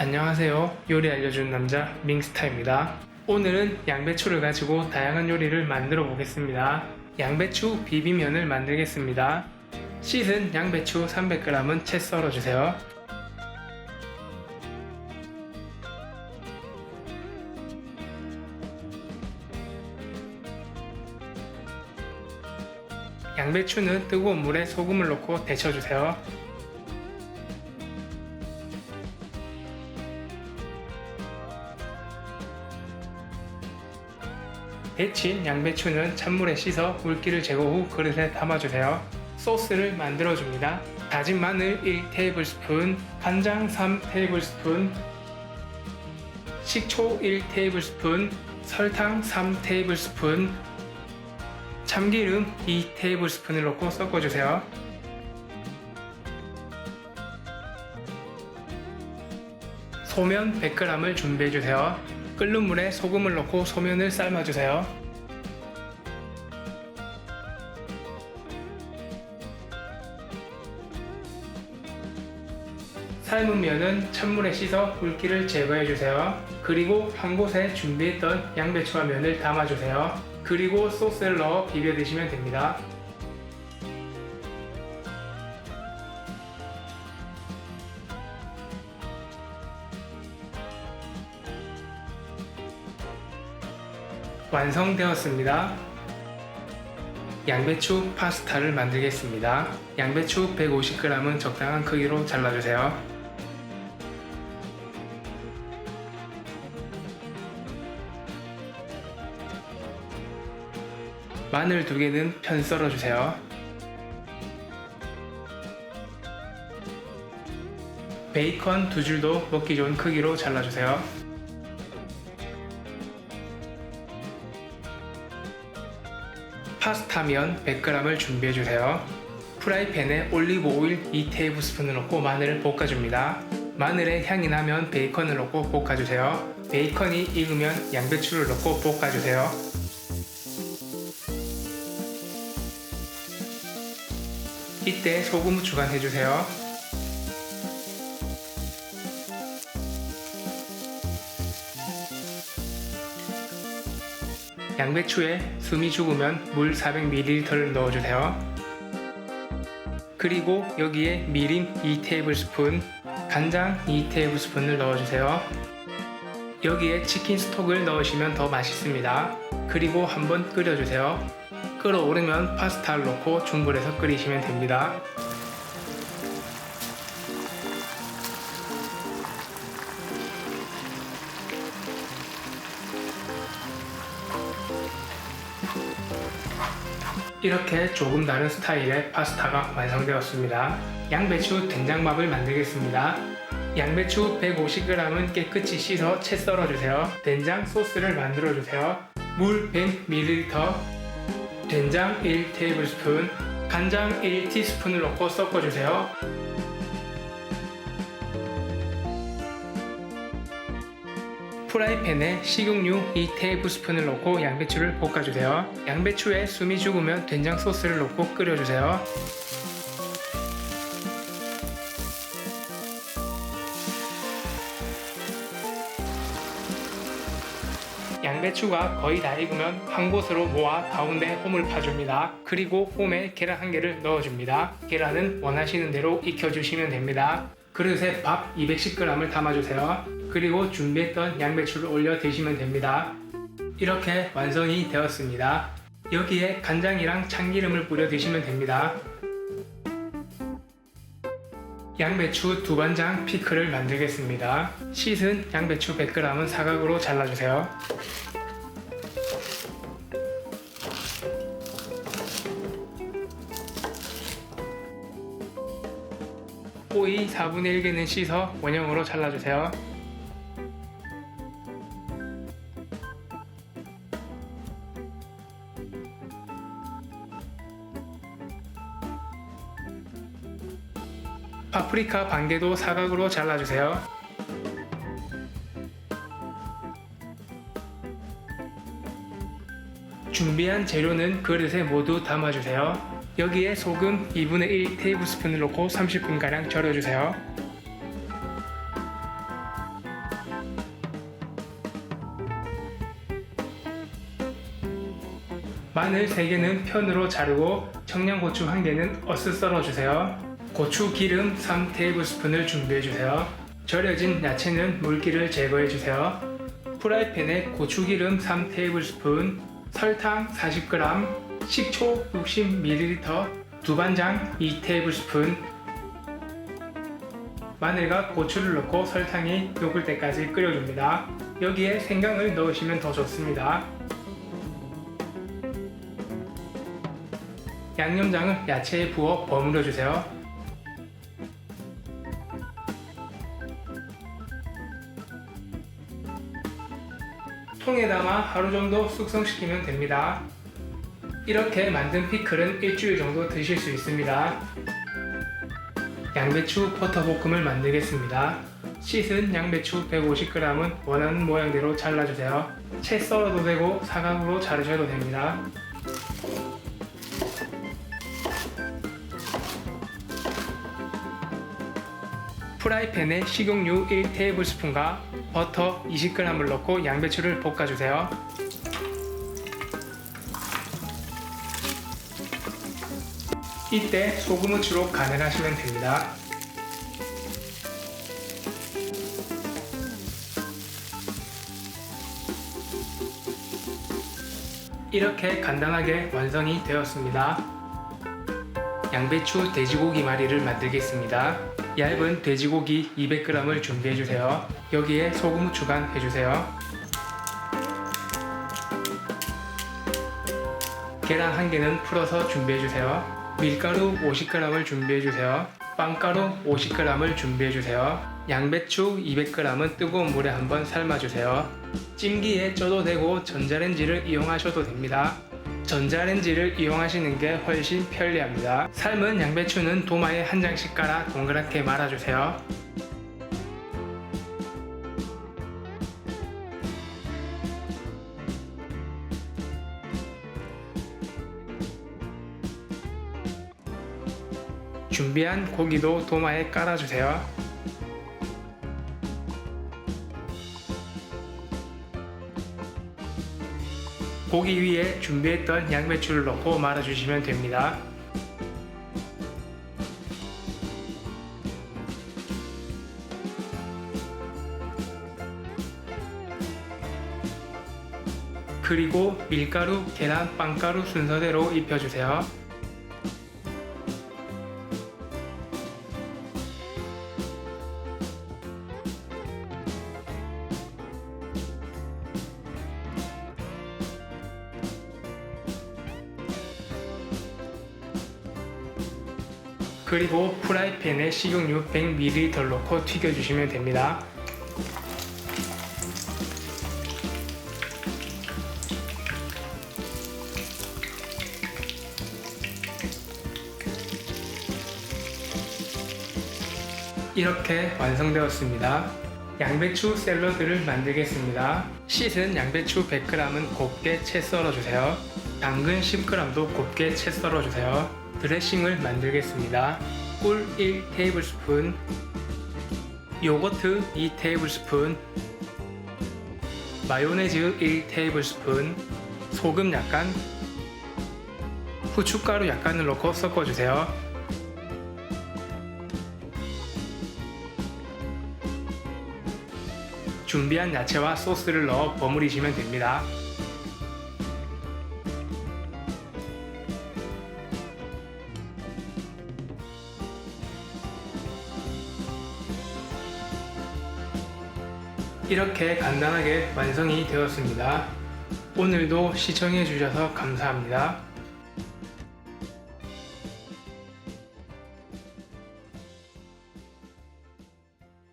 안녕하세요. 요리 알려준 남자 밍스타입니다. 오늘은 양배추를 가지고 다양한 요리를 만들어 보겠습니다. 양배추 비비면을 만들겠습니다. 씻은 양배추 300g은 채 썰어주세요. 양배추는 뜨거운 물에 소금을 넣고 데쳐주세요. 데친 양배추는 찬물에 씻어 물기를 제거 후 그릇에 담아주세요. 소스를 만들어줍니다. 다진 마늘 1테이블스푼, 간장 3테이블스푼, 식초 1테이블스푼, 설탕 3테이블스푼, 참기름 2테이블스푼을 넣고 섞어주세요. 소면 100g을 준비해주세요. 끓는 물에 소금을 넣고 소면을 삶아주세요. 삶은 면은 찬물에 씻어 물기를 제거해주세요. 그리고 한 곳에 준비했던 양배추와 면을 담아주세요. 그리고 소스를 넣어 비벼 드시면 됩니다. 완성되었습니다. 양배추 파스타를 만들겠습니다. 양배추 150g은 적당한 크기로 잘라주세요. 마늘 두 개는 편 썰어주세요. 베이컨 두 줄도 먹기 좋은 크기로 잘라주세요. 파스타면 100g을 준비해주세요. 프라이팬에 올리브 오일 2테이블스푼을 넣고 마늘을 볶아줍니다. 마늘에 향이 나면 베이컨을 넣고 볶아주세요. 베이컨이 익으면 양배추를 넣고 볶아주세요. 이때 소금 주간해주세요. 양배추에 숨이 죽으면 물 400ml를 넣어주세요. 그리고 여기에 미림 2테이블스푼, 간장 2테이블스푼을 넣어주세요. 여기에 치킨 스톡을 넣으시면 더 맛있습니다. 그리고 한번 끓여주세요. 끓어오르면 파스타를 넣고 중불에서 끓이시면 됩니다. 이렇게 조금 다른 스타일의 파스타가 완성되었습니다. 양배추 된장밥을 만들겠습니다. 양배추 150g은 깨끗이 씻어 채 썰어주세요. 된장 소스를 만들어주세요. 물 100ml, 된장 1테이블스푼, 간장 1티스푼을 넣고 섞어주세요. 프라이팬에 식용유 2테이블스푼을 넣고 양배추를 볶아주세요. 양배추에 숨이 죽으면 된장 소스를 넣고 끓여주세요. 양배추가 거의 다 익으면 한 곳으로 모아 가운데 홈을 파줍니다. 그리고 홈에 계란 한 개를 넣어줍니다. 계란은 원하시는 대로 익혀주시면 됩니다. 그릇에 밥 210g을 담아주세요. 그리고 준비했던 양배추를 올려 드시면 됩니다. 이렇게 완성이 되었습니다. 여기에 간장이랑 참기름을 뿌려 드시면 됩니다. 양배추 두반장 피클을 만들겠습니다. 씻은 양배추 100g은 사각으로 잘라주세요. 오이 4분의 1개는 씻어 원형으로 잘라주세요. 파프리카 반개도 사각으로 잘라주세요. 준비한 재료는 그릇에 모두 담아주세요. 여기에 소금 2분의 1 테이블스푼을 넣고 30분가량 절여주세요. 마늘 3개는 편으로 자르고 청양고추 1개는 어슷 썰어주세요. 고추 기름 3테이블스푼을 준비해주세요. 절여진 야채는 물기를 제거해주세요. 프라이팬에 고추기름 3테이블스푼, 설탕 40g, 식초 60ml, 두반장 2테이블스푼, 마늘과 고추를 넣고 설탕이 녹을 때까지 끓여줍니다. 여기에 생강을 넣으시면 더 좋습니다. 양념장을 야채에 부어 버무려 주세요. 통에 담아 하루 정도 숙성시키면 됩니다. 이렇게 만든 피클은 일주일 정도 드실 수 있습니다. 양배추 버터볶음을 만들겠습니다. 씻은 양배추 150g은 원하는 모양대로 잘라주세요. 채 썰어도 되고 사각으로 자르셔도 됩니다. 프라이팬에 식용유 1테이블스푼과 버터 20g을 넣고 양배추를 볶아주세요. 이때 소금 후추로 간을 하시면 됩니다. 이렇게 간단하게 완성이 되었습니다. 양배추 돼지고기 마리를 만들겠습니다. 얇은 돼지고기 200g을 준비해주세요. 여기에 소금 후추간 해주세요. 계란 한 개는 풀어서 준비해주세요. 밀가루 50g을 준비해주세요. 빵가루 50g을 준비해주세요. 양배추 200g은 뜨거운 물에 한번 삶아주세요. 찜기에 쪄도 되고 전자레인지를 이용하셔도 됩니다. 전자레인지를 이용하시는 게 훨씬 편리합니다. 삶은 양배추는 도마에 한 장씩 깔아 동그랗게 말아주세요. 준비한 고기도 도마에 깔아주세요. 고기 위에 준비했던 양배추를 넣고 말아주시면 됩니다. 그리고 밀가루, 계란, 빵가루 순서대로 입혀주세요. 그리고 프라이팬에 식용유 100ml 넣고 튀겨주시면 됩니다. 이렇게 완성되었습니다. 양배추 샐러드를 만들겠습니다. 씻은 양배추 100g은 곱게 채 썰어주세요. 당근 10g도 곱게 채 썰어주세요. 드레싱을 만들겠습니다. 꿀 1 테이블스푼, 요거트 2 테이블스푼, 마요네즈 1 테이블스푼, 소금 약간, 후춧가루 약간을 넣고 섞어주세요. 준비한 야채와 소스를 넣어 버무리시면 됩니다. 이렇게 간단하게 완성이 되었습니다. 오늘도 시청해 주셔서 감사합니다.